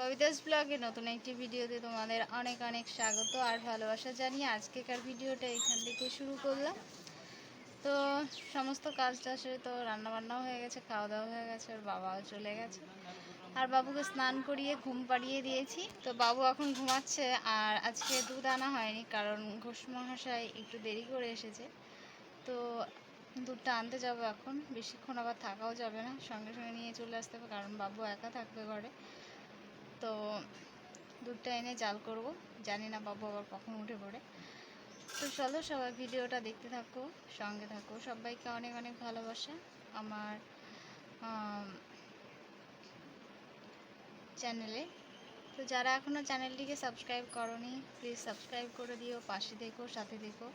ববিদাস ব্লগে নতুন একটি ভিডিওতে তোমাদের অনেক অনেক স্বাগত আর ভালোবাসা জানিয়ে আজকেকার ভিডিওটা এখান থেকে শুরু করলাম। তো সমস্ত কাজ টাজে তো রান্নাবান্নাও হয়ে গেছে খাওয়া দাওয়া হয়ে গেছে, আর বাবাও চলে গেছে। আর বাবুকে স্নান করিয়ে ঘুম পাড়িয়ে দিয়েছি। তো বাবু এখন ঘুমাচ্ছে আর আজকে দুধ আনা হয়নি কারণ ঘোষ মহাশয় একটু দেরি করে এসেছে। তো দুধটা আনতে যাব এখন, বেশিক্ষণ আবার থাকাও যাবে না। সঙ্গে সঙ্গে নিয়ে চলে আসতে হবে কারণ বাবু একা থাকবে ঘরে। তো দুধটা এনে জাল করব। জানি না বাবু আবার কখন উঠে পড়ে। তো চলো সবাই ভিডিওটা দেখতে থাকো, সঙ্গে থাকো। সবাইকে অনেক অনেক ভালোবাসা। আমার চ্যানেলে। তো যারা এখনও চ্যানেলটিকে সাবস্ক্রাইব করনি প্লিজ সাবস্ক্রাইব করে দিও, পাশে দেখো, সাথে দেখো।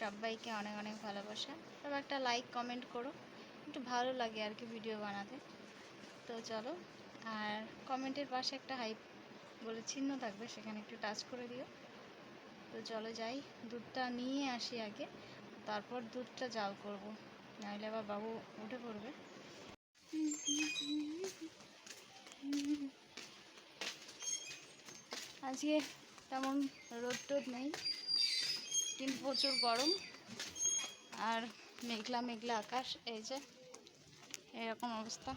সবাইকে অনেক অনেক ভালোবাসা। তবে একটা লাইক কমেন্ট করো। একটু ভালো লাগে আর কি ভিডিও বানাতে। তো চলো। আর কমেন্টের পাশে একটা হাইপ বলে চিহ্ন থাকবে, সেখানে একটু টাচ করে দিও। তো চলো যাই, দুধটা নিয়ে আসি আগে, তারপর দুধটা জাল করব। নাহলে আবার বাবু উঠে পড়বে। আজকে তেমন রোদ টোদ নেই, কিন্তু প্রচুর গরম, আর মেঘলা মেঘলা আকাশ, এই যে, এরকম অবস্থা।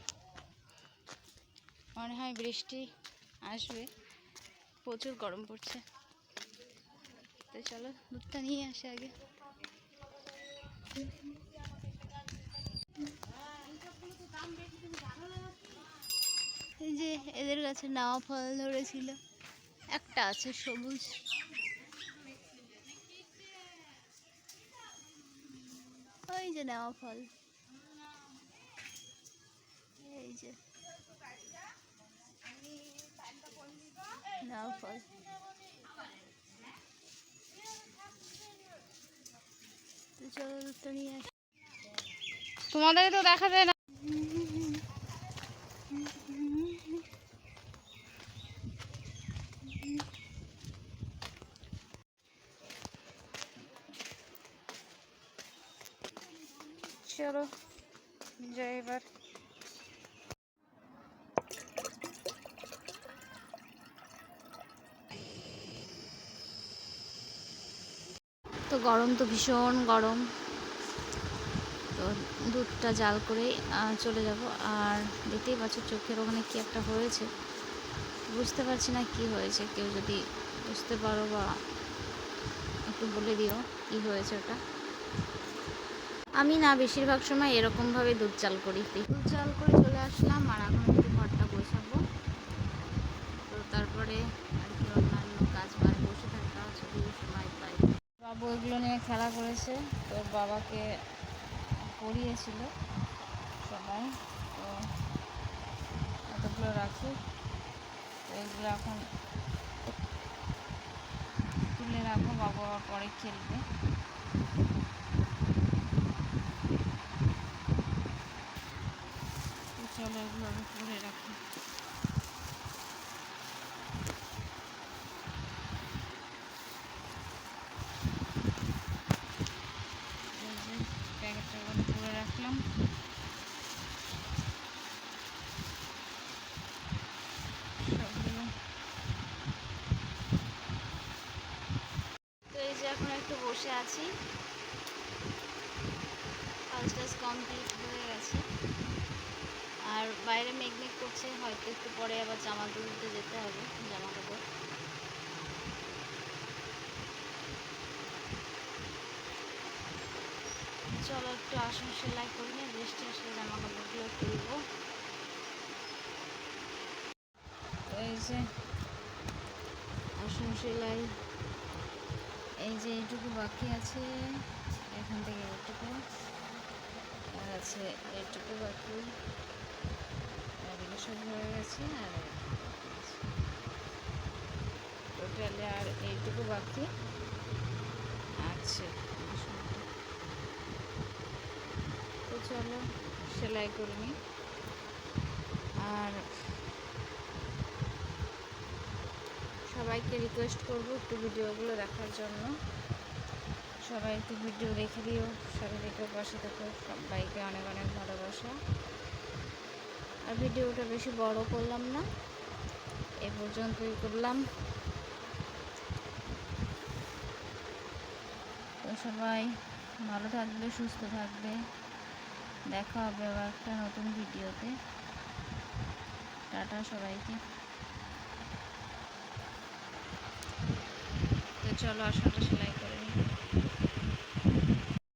মনে হয় বৃষ্টি আসবে। প্রচুর গরম পড়ছে। তো চলো, দুধটা নিয়ে আসে আগে। এই যে এদের কাছে নাওয়া ফল ধরেছিল। একটা আছে সবুজ। ওই যে নেওয়া ফল। এই যে। নেওয়া ফল তো নিয়ে আসি। তোমাদের তো দেখা যায় না। চলো যাই এবার। তো গরম তো ভীষণ গরম। তো দুধটা জাল করে চলে যাব। আর দেখতেই পাচ্ছ চোখের ওখানে কি একটা হয়েছে। বুঝতে পারছি না কি হয়েছে। কেউ যদি বুঝতে পারো বা একটু বলে দিও কি হয়েছে ওটা। আমি না বেশিরভাগ সময় এরকমভাবে দুধ চাল করি। দুধ চাল করে চলে আসলাম আর এখন একটু ঘরটা গোছাবো। তো তারপরে আর কি অন্যান্য কাজ বাড়ি বসে থাকা যদি সময় পাই এগুলো নিয়ে খেলা করেছে। তোর বাবাকে পড়িয়েছিল সবাই। তো এতগুলো রাখি তো এগুলো এখন তুলে রাখো বাবা পরে খেলবে তো চলো এগুলো আমি পরে রাখি এই যে প্যাকেটটা করে পরে রাখলাম সবগুলো তো এই যে এখন একটু বসে আছি। কাজ কমপ্লিট হয়ে গেছে। আর বাইরে মেঘ মেঘ করছে, হয়তো একটু পরে আবার জামা তুলতে যেতে হবে জামা কাপড় চলো একটু আসন সেলাই করি না, বৃষ্টি আসলে জামা কাপড়গুলো তুলবো। এই যে, আসন সেলাই এই যে এইটুকু বাকি আছে, এখান থেকে এইটুকু। আর আছে এইটুকু বাকি। সব হয়ে গেছে, আর টোটালে আর এইটুকু বাকি আছে। তো চলো, সেলাই করে নিই। আর সবাইকে রিকোয়েস্ট করব একটু ভিডিওগুলো দেখার জন্য। সবাই একটু ভিডিও দেখে দিও, সবাই দেখে, পাশে থাকো সবাইকে অনেক অনেক ভালোবাসা। আর ভিডিওটা বেশি বড় করলাম না, এ পর্যন্তই করলাম। তো সবাই ভালো থাকবে, সুস্থ থাকবে। দেখা হবে আবার একটা নতুন ভিডিওতে। টাটা সবাইকে। চলো আশেপাশে